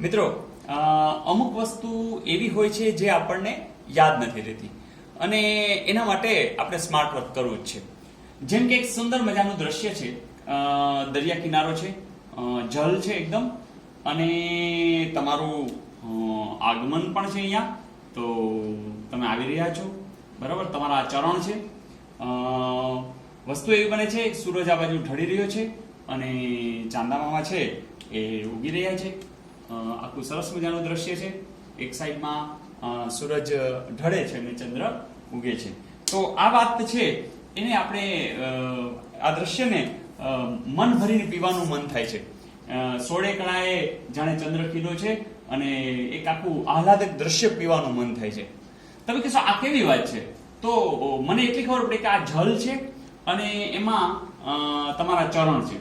મિત્રો અમુક વસ્તુ એવી હોય છે જે આપણને યાદ નથી રહેતી. અને એના માટે આપણે સ્માર્ટ વર્ક કરવું જ છે. જેમ કે એક સુંદર મજાનું દ્રશ્ય છે દરિયા કિનારો છે જલ છે એકદમ, અને તમારું આગમન પણ છે અહીંયા. તો તમે આવી રહ્યા છો, બરાબર? તમારા ચરણ છે. વસ્તુ એવી બને છે, સૂરજ આ બાજુ ઢળી રહ્યો છે, અને ચાંદામામાં છે, એ ઉગી રહ્યા છે. આખું સરસ મજાનું દ્રશ્ય છે. એક સાઈડમાં સૂરજ ઢળે છે અને ચંદ્ર ઉગે છે. તો આ વાત છે, એને આપણે આ દ્રશ્યને મન ભરીને પીવાનું મન થાય છે. સોળે કણાએ જાણે ચંદ્ર કીધો છે અને એક આખું આહલાદક દ્રશ્ય પીવાનું મન થાય છે. તમે કહેશો, આ કેવી વાત છે? તો મને એટલી ખબર પડી કે આ જલ છે અને એમાં તમારા ચરણ છે.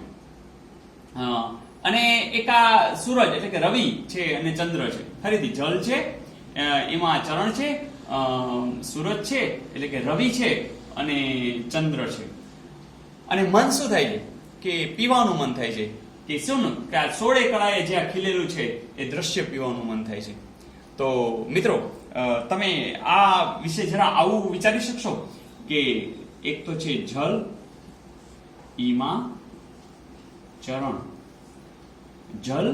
અને એક આ સૂરજ એટલે કે રવિ છે અને ચંદ્ર છે. ફરીથી જલ છે એમાં ચરણ છે સૂરજ છે, એટલે કે રવિ છે અને ચંદ્ર છે. અને મન શું થાય છે? કે પીવાનું મન થાય છે. કે શું કે આ સોળે કળાએ જે આ ખીલેલું છે, એ દ્રશ્ય પીવાનું મન થાય છે. તો મિત્રો તમે આ વિશે જરા આવું વિચારી શકશો? કે એક તો છે જલ, ઈમાં ચરણ. જલ,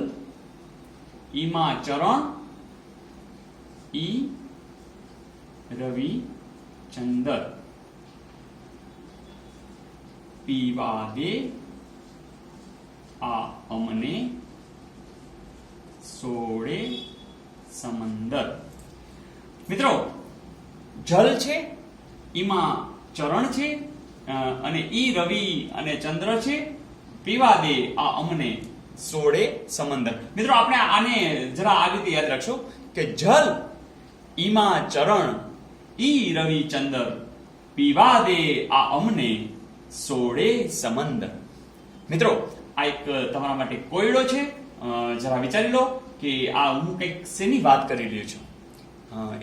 ઈમાં ચરણ, ઈ રવિ ચંદર. પીવા દે આ અમને સોળે સમંદર. મિત્રો, જલ છે, ઈમાં ચરણ છે અને ઈ રવિ અને ચંદ્ર છે. પીવા દે આ અમને સોળે સમંદર મિત્રો, આપણે આને જરા આ રીતે યાદ રાખશો કે જલ, ઈમાં ચરણ, ઈ રવિ ચંદ્ર પીવા દે આ અમને સોળે સમંદર મિત્રો, આ એક તમારા માટે કોયડો છે. જરા વિચારી લો કે આ હું કંઈક શેની વાત કરી રહ્યો છું?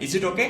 Is it okay